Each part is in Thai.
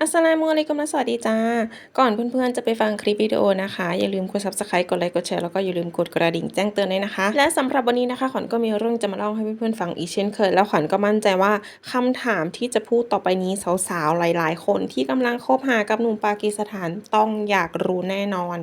อัสสลามุอะลัยกุมและสวัสดีจ้า ก่อนเพื่อนๆ จะไปฟังคลิปวิดีโอนะคะ อย่าลืมกด subscribe กดไลค์กดแชร์แล้วก็อย่าลืมกดกระดิ่งแจ้งเตือนด้วยนะคะ และสำหรับวันนี้นะคะขวัญก็มีเรื่องจะมาเล่าให้เพื่อนๆฟังอีกเช่นเคย แล้วขวัญก็มั่นใจว่าคำถามที่จะพูดต่อไปนี้สาวๆหลายๆ คนที่กำลังคบหากับหนุ่มปากีสถานต้องอยากรู้แน่นอน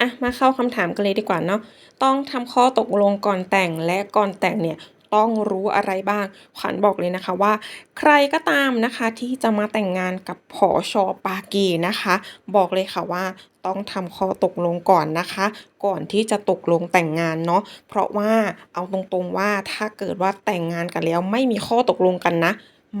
อะมาเข้าคำถามกันเลยดีกว่าเนาะต้องทำข้อตกลงก่อนแต่งและก่อนแต่งเนี่ย ต้องรู้อะไรบ้างขวัญบอกเลยนะคะว่า ใครก็ตามนะคะที่จะมาแต่งงานกับผอชอปากีนะคะ บอกเลยค่ะว่าต้องทำข้อตกลงก่อนนะคะ ก่อนที่จะตกลงแต่งงานเนาะเพราะว่าเอาตรงๆว่าถ้าเกิดว่าแต่งงานกันแล้วไม่มีข้อตกลงกันนะ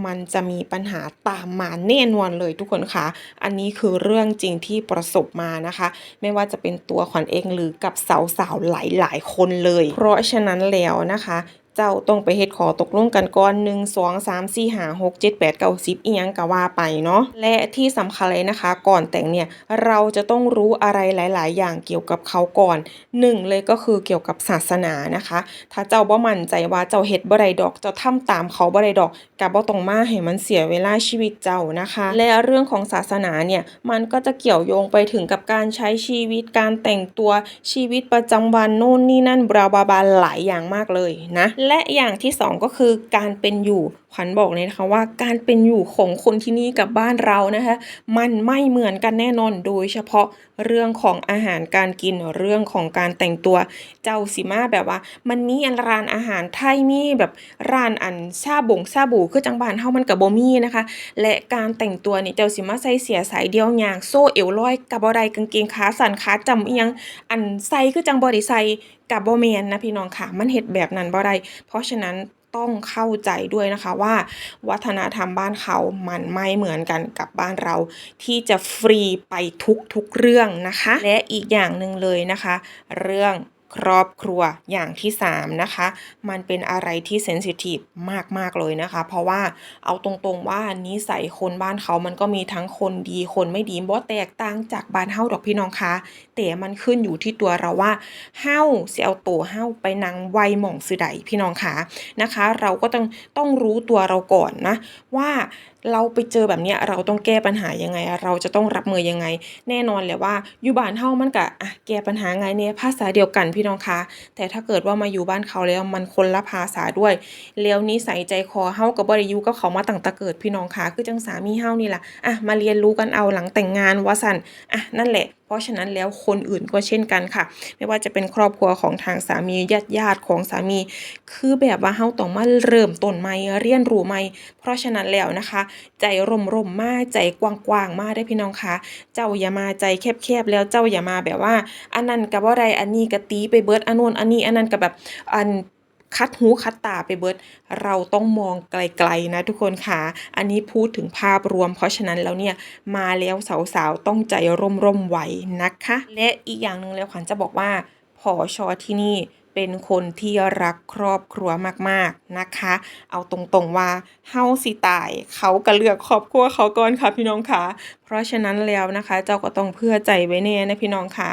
มันจะมีปัญหาตามมาแน่นอนเลยทุกคนคะอันนี้คือเรื่องจริงที่ประสบมานะคะ ไม่ว่าจะเป็นตัวขวัญเองหรือกับสาวๆหลายๆคนเลย เพราะฉะนั้นแล้วนะคะ เจ้าต้องไปเฮ็ดขอตกลงกันก่อนหนึ่งสองสามสี่ห้าหกเจ็ดแปดเก้าสิบอีหยังก็ว่าไปเนาะและที่สำคัญเลยนะคะ ก่อนแต่งเนี่ยเราจะต้องรู้อะไรหลาย ๆ อย่างเกี่ยวกับเขาก่อนหนึ่งเลยก็คือเกี่ยวกับศาสนานะคะ ถ้าเจ้าบ่มั่นใจว่าเจ้าเฮ็ดบ่ได้ดอกเจ้าทำตามเขาบ่ได้ดอกก็บ่ต้องมาให้มันเสียเวลาชีวิตเจ้านะคะ และเรื่องของศาสนาเนี่ยมันก็จะเกี่ยวโยงไปถึงกับการใช้ชีวิตการแต่งตัวชีวิตประจำวันโน่นนี่นั่นบราบาบาหลายอย่างมากเลยนะและอย่างที่สองก็คือการเป็นอยู่ขวัญบอกเลยนะคะว่าการเป็นอยู่ของคนที่นี่กับบ้านเรานะคะมันไม่เหมือนกันแน่นอนโดยเฉพาะเรื่องของอาหารการกินเรื่องของการแต่งตัวเจ้าสิมาแบบว่า มันมีอันร้านอาหารไทยมีแบบร้านอันชาบงชาบูคือจังบานเฮามันก็บ่มีนะคะ และการแต่งตัวเนี่ยเจ้าสิมาใส่เสียสายเดียวยางโซ่เอวลอยกับบ่ไดกางเกงขาสั้นขาจำเอียงอันใส่คือจังบ่ได้ใส่ กับบ่แม่นนะพี่น้องค่ะ มันเห็ดแบบนั้นบ่ได้เพราะฉะนั้นต้องเข้าใจด้วยนะคะว่าวัฒนธรรมบ้านเขามันไม่เหมือนกันกับบ้านเรา ที่จะฟรีไปทุกทุกๆเรื่องนะคะ และอีกอย่างหนึ่งเลยนะคะ เรื่อง ครอบครัวอย่างที่สามนะคะ มันเป็นอะไรที่เซนซิทีฟมาก ๆ เลยนะคะ เพราะว่าเอาตรงๆว่านิสัยคนบ้านเขามันก็มีทั้งคนดีคนไม่ดีบ่แตกต่างจากบ้านเฮาดอกพี่น้องคะแต่มันขึ้นอยู่ที่ตัวเราว่าเฮาสิเอาตัวเฮาไปนางไวหม่องสือใดพี่น้องคะนะคะ เราก็ต้องต้องรู้ตัวเราก่อนนะว่า เราไปเจอแบบเนี้ยเราต้องแก้ปัญหายังไง เราจะต้องรับมือยังไง แน่นอนเลยว่าอยู่บ้านเฮามันกะอะแก้ปัญหาไงเนี่ยภาษาเดียวกันพี่น้องคะแต่ถ้าเกิดว่ามาอยู่บ้านเขาแล้วมันคนละภาษาด้วยแล้วนิสัยใจคอเฮากับบ่ได้อยู่กับเขามาตั้งแต่เกิดพี่น้องคะคือจังสามีเฮานี่ล่ะอะมาเรียนรู้กันเอาหลังแต่งงานว่าสันอะนั่นแหละเพราะฉะนั้นแล้วคนอื่นก็เช่นกันค่ะ ไม่ว่าจะเป็นครอบครัวของทางสามีญาติญาติของสามี คือแบบว่าเฮาต้องมาเริ่มต้นใหม่เรียนรู้ใหม่ เพราะฉะนั้นแล้วนะคะ ใจร่มๆมมาใจกว้างๆมาได้พี่น้องคะเจ้าอย่ามาใจแคบๆแล้วเจ้าอย่ามาแบบว่า อันนั้นก็บ่ได้อันนี้ก็ตีไปเบิร์ดอันโน้นอันนี้อันนั้นก็แบบอัน คัดหูคัดตาไปเบิด เราต้องมองไกลๆนะทุกคนค่ะ อันนี้พูดถึงภาพรวม เพราะฉะนั้นแล้วเนี่ยมาแล้วสาวๆต้องใจร่มๆไว้นะคะ และอีกอย่างหนึ่งแล้วขวัญจะบอกว่าผอชอที่นี่ เป็นคนที่รักครอบครัวมากๆนะคะ เอาตรงๆว่าเฮาสิตาย เขาก็เลือกครอบครัวเขาก่อนค่ะพี่น้องค่ะ เพราะฉะนั้นแล้วนะคะ เจ้าก็ต้องเพื่อใจไว้แน่นะพี่น้องค่ะ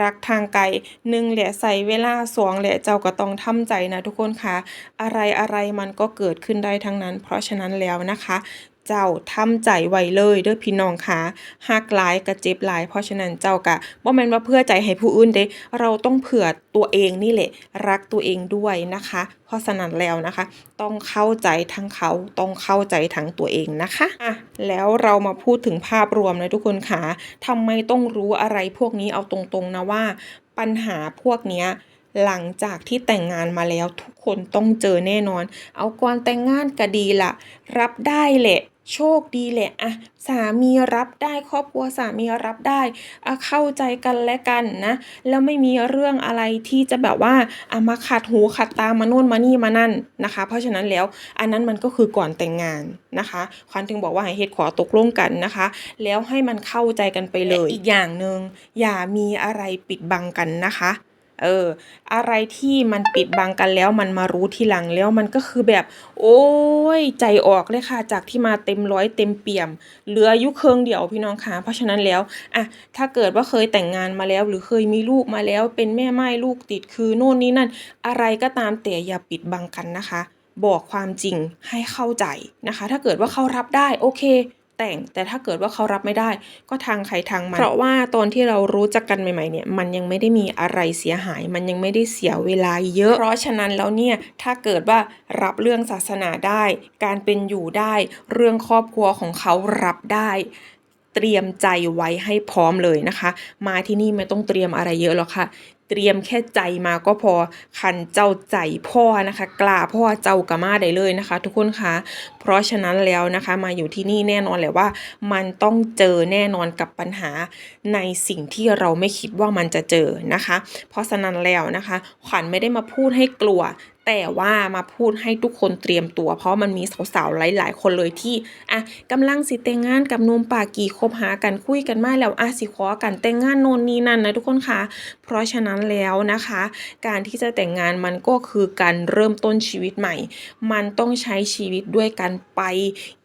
รักทางไกลหนึ่งแหละใส่เวลาสองแหละเจ้าก็ต้องทำใจนะทุกคนค่ะ อะไรอะไรมันก็เกิดขึ้นได้ทั้งนั้น เพราะฉะนั้นแล้วนะคะ เจ้าทำใจไว้เลยเด้อพี่น้องคะหักหลายกระเจ็บหลาย เพราะฉะนั้นเจ้ากะบ่แม่นว่าเพื่อใจให้ผู้อื่นเด้ เราต้องเผื่อตัวเองนี่แหละ รักตัวเองด้วยนะคะ เพราะฉะนั้นแล้วนะคะ ต้องเข้าใจทั้งเขาต้องเข้าใจทั้งตัวเองนะคะอะแล้วเรามาพูดถึงภาพรวมนะทุกคนค่ะทำไมต้องรู้อะไรพวกนี้เอาตรงๆนะว่า ปัญหาพวกเนี้ยหลังจากที่แต่งงานมาแล้วทุกคนต้องเจอแน่นอน เอาก่อนแต่งงานก็ดีละรับได้แหละ โชคดีแหละอะสามีรับได้ครอบครัวสามีรับได้อะเข้าใจกันและกันนะ แล้วไม่มีเรื่องอะไรที่จะแบบว่าอะมาขัดหูขัดตามาโน่นมานี่มานั่นนะคะ เพราะฉะนั้นแล้วอันนั้นมันก็คือก่อนแต่งงานนะคะขวัญถึงบอกว่าให้เฮ็ดขอตกลงกันนะคะ แล้วให้มันเข้าใจกันไปเลยอีกอย่างหนึ่งอย่ามีอะไรปิดบังกันนะคะ เออ อะไรที่มันปิดบังกันแล้วมันมารู้ทีหลังแล้วมันก็คือแบบ โอ้ยใจออกเลยค่ะ จากที่มาเต็มร้อยเต็มเปี่ยม เหลืออายุเคืองเดียวพี่น้องคะเพราะฉะนั้นแล้วอะถ้าเกิดว่าเคยแต่งงานมาแล้ว หรือเคยมีลูกมาแล้ว เป็นแม่ไม้ลูกติดคือโน่นนี่นั่น อะไรก็ตามแต่อย่าปิดบังกันนะคะ บอกความจริงให้เข้าใจนะคะ ถ้าเกิดว่าเขารับได้โอเค แต่ง แต่ถ้าเกิดว่าเขารับไม่ได้ ก็ทางใครทางมัน เพราะว่าตอนที่เรารู้จักกันใหม่ๆเนี่ยมันยังไม่ได้มีอะไรเสียหาย มันยังไม่ได้เสียเวลาเยอะ เพราะฉะนั้นแล้วเนี่ยถ้าเกิดว่ารับเรื่องศาสนาได้ การเป็นอยู่ได้ เรื่องครอบครัวของเขารับได้เตรียมใจไว้ให้พร้อมเลยนะคะ มาที่นี่ไม่ต้องเตรียมอะไรเยอะหรอกค่ะ เตรียมแค่ใจมาก็พอคันเจ้าใจพ่อนะคะ กล้าพ่อเจ้ากะมาได้เลยนะคะ ทุกคนคะเพราะฉะนั้นแล้วนะคะมาอยู่ที่นี่แน่นอนแหละว่า มันต้องเจอแน่นอนกับปัญหาในสิ่งที่เราไม่คิดว่ามันจะเจอนะคะ เพราะฉะนั้นแล้วนะคะ ขวัญไม่ได้มาพูดให้กลัว แต่ว่ามาพูดให้ทุกคนเตรียมตัว เพราะมันมีสาวๆ หลาย ๆ คนเลยที่อะกำลังสิแต่งงานกับหนมปากีคบหากันคุยกันมาแล้วอะสิขอกันแต่งงานโนนนี่นั่นนะทุกคนคะเพราะฉะนั้นแล้วนะคะ การที่จะแต่งงานมันก็คือการเริ่มต้นชีวิตใหม่ มันต้องใช้ชีวิตด้วยกันไป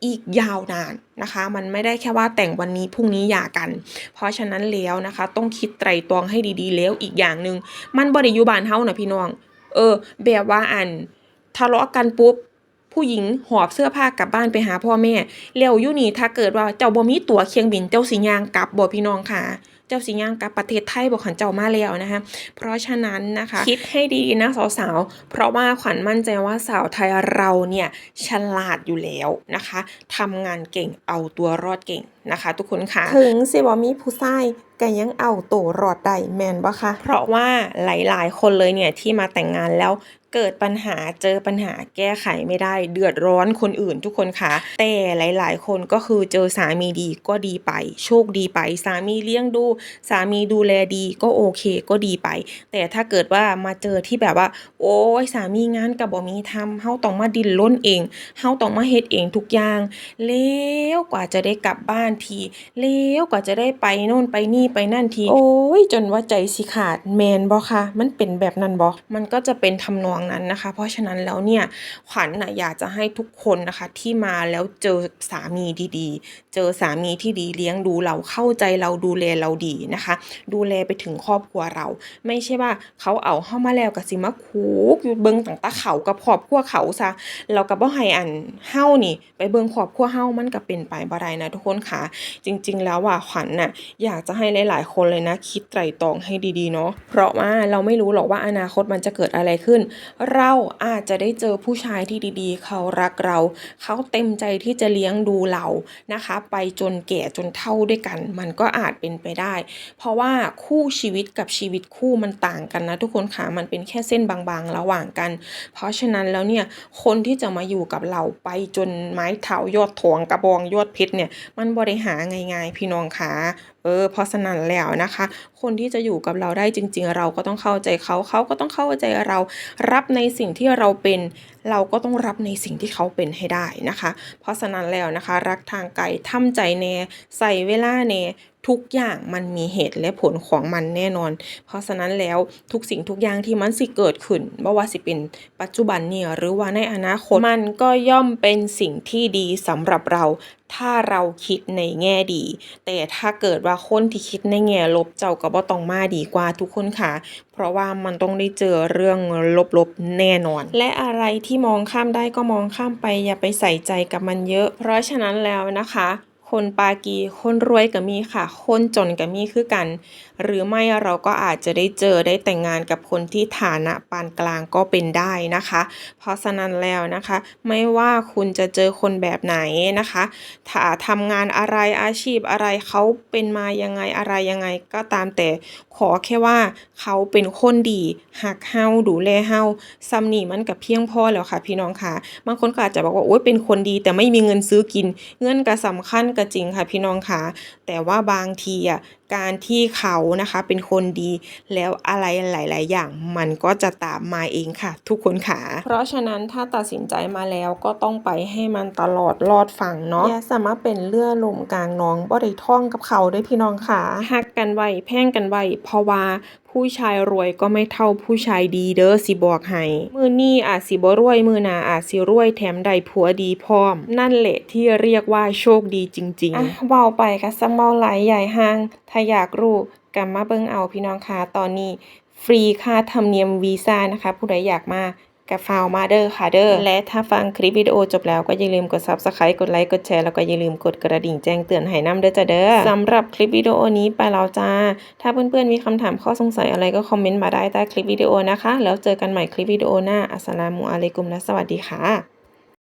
อีกยาวนานนะคะ มันไม่ได้แค่ว่าแต่งวันนี้พรุ่งนี้หย่ากัน เพราะฉะนั้นแล้วนะคะ ต้องคิดไตรตรองให้ดีๆ แล้วอีกอย่างหนึ่งมันบ่ได้อยู่บ้านเฮานะพี่น้อง เออ แบบว่าอันทะเลาะกันปุ๊บผู้หญิงหอบเสื้อผ้ากลับบ้านไปหาพ่อแม่แล้วอยู่นี่ถ้าเกิดว่าเจ้าบ่มีตั๋วเครื่องบินเจ้าสิยางกลับบ่พี่น้องค่ะ เจ้าสิย่างกลับประเทศไทยบ่ขันเจ้ามาแล้วนะคะ เพราะฉะนั้นนะคะ คิดให้ดีนะสาวๆ เพราะว่าขวัญมั่นใจว่าสาวไทยเราเนี่ยฉลาดอยู่แล้วนะคะทำงานเก่งเอาตัวรอดเก่งนะคะ ทุกคนค่ะ ถึงสิบ่มีผู้ชายก็ยังเอาตัวรอดได้แม่นบ่คะเพราะว่าหลายๆ คนเลยเนี่ยที่มาแต่งงานแล้ว เกิดปัญหาเจอปัญหาแก้ไขไม่ได้ เดือดร้อนคนอื่นทุกคนค่ะ แต่หลาย ๆ คนก็คือเจอสามีดีก็ดีไป โชคดีไป สามีเลี้ยงดู สามีดูแลดีก็โอเคก็ดีไป แต่ถ้าเกิดว่ามาเจอที่แบบว่า โอ้ยสามีงานกับบ่มีทำเฮาต้องมาดิ้นรนเองเฮาต้องมาเฮ็ดเองทุกอย่าง แล้วกว่าจะได้กลับบ้านที แล้วกว่าจะได้ไปโน่นไปนี่ไปนั่นที โอ้ยจนว่าใจสิขาดแมนบ่คะมันเป็นแบบนั้นบ่มันก็จะเป็นทำนองนั้นนะคะ เพราะฉะนั้นแล้วเนี่ยขวัญนะอยากจะให้ทุกคนนะคะที่มาแล้วเจอสามีดีๆ เจอสามีที่ดีเลี้ยงดูเราเข้าใจเราดูแลเราดีนะคะ ดูแลไปถึงครอบครัวเรา ไม่ใช่ว่าเขาเอาเข้ามาแล้วก็สิมาคูกอยู่เบิงตั้งตาเขากับครอบครัวเขาซะเราก็บ่ให้อันเฮ้านี่ ไปเบิงครอบครัวเฮ้ามันก็เป็นไปบ่ได้นะทุกคนค่ะ จริง ๆ แล้วอะขวัญน่ะอยากจะให้หลายๆ คนเลยนะคิดไตร่ตรองให้ดีๆเนาะเพราะว่าเราไม่รู้หรอกว่าอนาคตมันจะเกิดอะไรขึ้นเราอาจจะได้เจอผู้ชายที่ดีๆ เขารักเรา เขาเต็มใจที่จะเลี้ยงดูเรานะคะ ไปจนแก่จนเฒ่าด้วยกัน มันก็อาจเป็นไปได้ เพราะว่าคู่ชีวิตกับชีวิตคู่มันต่างกันนะทุกคนค่ะมันเป็นแค่เส้นบางๆ ระหว่างกัน เพราะฉะนั้นแล้วเนี่ยคนที่จะมาอยู่กับเราไปจนไม้เท้ายอดถวงกระบองยอดเพชรเนี่ยมันบริหารง่ายๆ พี่น้องคะ เออเพราะฉะนั้นแล้วนะคะ คนที่จะอยู่กับเราได้จริง ๆ เราก็ต้องเข้าใจเขาเขาก็ต้องเข้าใจเรารับในสิ่งที่เราเป็น เราก็ต้องรับในสิ่งที่เขาเป็นให้ได้นะคะ เพราะฉะนั้นแล้วนะคะ รักทางไกลทำใจแน่ใส่เวลาแน่ทุกอย่างมันมีเหตุและผลของมันแน่นอน เพราะฉะนั้นแล้วทุกสิ่งทุกอย่างที่มันสิเกิดขึ้นบ่ว่าสิเป็นปัจจุบันเนี่ยหรือว่าในอนาคตมันก็ย่อมเป็นสิ่งที่ดีสำหรับเรา ถ้าเราคิดในแง่ดี แต่ถ้าเกิดว่าคนที่คิดในแง่ลบเจ้าก็บ่ต้องมาดีกว่าทุกคนค่ะเพราะว่ามันต้องได้เจอเรื่องลบๆแน่นอน และอะไรที่มองข้ามได้ก็มองข้ามไปอย่าไปใส่ใจกับมันเยอะ เพราะฉะนั้นแล้วนะคะ คนปากี คนรวยก็มีค่ะ คนจนก็มีคือกัน หรือไม่เราก็อาจจะได้เจอได้แต่งงานกับคนที่ฐานะปานกลางก็เป็นได้นะคะ เพราะฉะนั้นแล้วนะคะ ไม่ว่าคุณจะเจอคนแบบไหนนะคะ ถ้าทำงานอะไรอาชีพอะไรเขาเป็นมายังไงอะไรยังไงก็ตามแต่ขอแค่ว่าเขาเป็นคนดีหักเฮาดูแลเฮาซ้ำนี่มันก็เพียงพอแล้วค่ะ พี่น้องค่ะ บางคนก็อาจจะบอกว่าโอ๊ยเป็นคนดีแต่ไม่มีเงินซื้อกิน เงินก็สำคัญก็จริงค่ะพี่น้องคะแต่ว่าบางทีอะ การที่เขานะคะเป็นคนดี แล้วอะไรหลาย ๆ อย่างมันก็จะตามมาเองค่ะ ทุกคนค่ะ เพราะฉะนั้นถ้าตัดสินใจมาแล้วก็ต้องไปให้มันตลอดรอดฝั่งเนาะอย่าสามารถเป็นเลื่อลมกลางน้องบ่ได้ท่องกับเขาเด้วยพี่น้องค่ะหักกันไว้แพ่งกันไว้เพราะว่าผู้ชายรวยก็ไม่เท่าผู้ชายดีเด้อสิบอกให้มือนี้อาจสิบ่รวยมือหน้าอาจสิรวยแถมได้ผัวดีพร้อม นั่นแหละที่เรียกว่าโชคดีจริงๆอะเว้าไปก็ซ้ำเว้าหลายใหญ่ห้างถ้าอยากรู้ก็มาเบิ่งเอาพี่น้องค่ะตอนนี้ ฟรีค่าธรรมเนียมวีซ่านะคะ ผู้ใดอยากมากับฟาวมาเดอร์ค่ะเด้อและถ้าฟังคลิปวิดีโอจบแล้วก็อย่าลืมกด Subscribe กดไลค์กดแชร์แล้วก็อย่าลืมกดกระดิ่งแจ้งเตือนให้นำเด้อจ้ะเด้อสำหรับคลิปวิดีโอนี้ไปแล้วจ้า ถ้าเพื่อนๆมีคำถามข้อสงสัยอะไรก็คอมเมนต์มาได้ใต้คลิปวิดีโอนะคะ แล้วเจอกันใหม่คลิปวิดีโอหน้าอัสสลามุอะลัยกุมและสวัสดีค่ะ